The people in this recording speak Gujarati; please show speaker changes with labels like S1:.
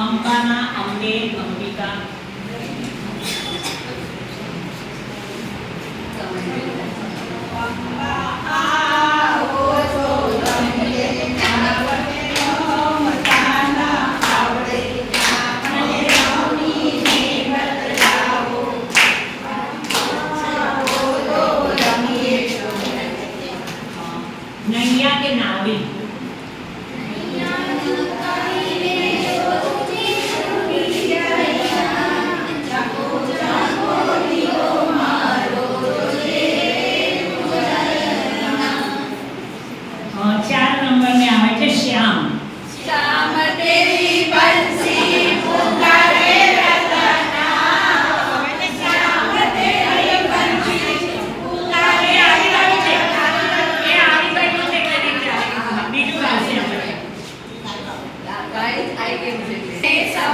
S1: અંબાના અંબે અંબિકા. નૈયા કે નાવડી